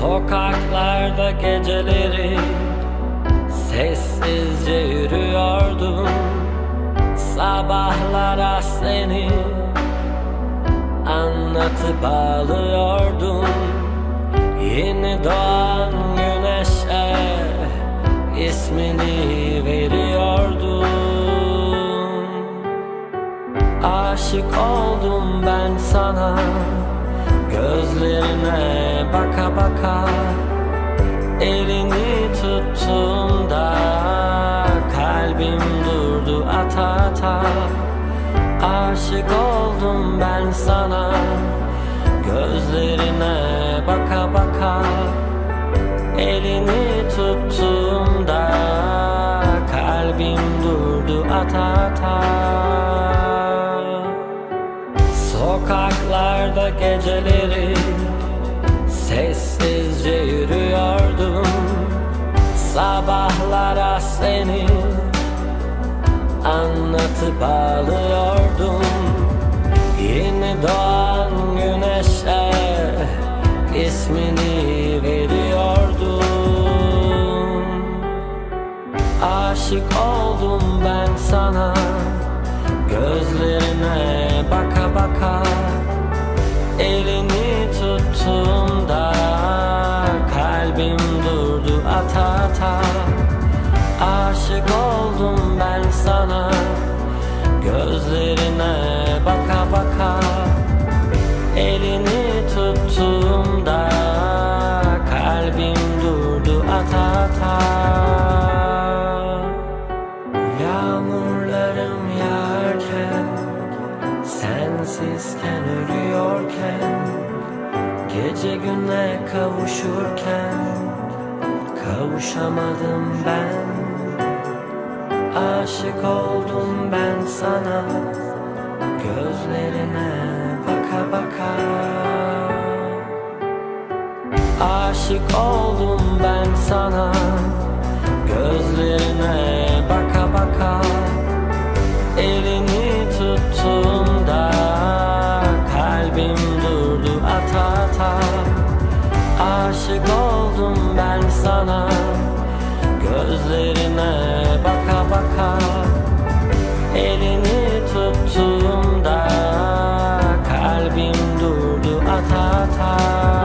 Sokaklarda geceleri Sessizce yürüyordum. Sabahlara seni Anlatıp ağlıyordum Yeni doğan güneşe ismini veriyordum. Aşık oldum ben sana Gözlerine baka baka Elini tuttuğumda Kalbim durdu ata ata. Aşık oldum ben sana Gözlerine baka baka Elini tuttuğumda Kalbim durdu ata ata. Sokaklarda geceleri Sabahlara seni Anlatıp ağlıyordum Yeni doğan güneşe ismini veriyordum. Aşık oldum ben sana Gözlerine baka baka. Elini Aşık oldum ben sana. Gözlerine baka baka Elini tuttuğumda Kalbim durdu ata ata. Yağmurlarım yağarken Sensizken ölüyorken Gece güne kavuşurken Kavuşamadım ben Aşık oldum ben sana. Gözlerine baka baka. Aşık oldum ben sana. Gözlerine baka baka. Elini tuttuğumda Kalbim durdu ata ata. Aşık oldum ben sana. Gözlerine baka tuttuğumda Kalbim durdu ata ata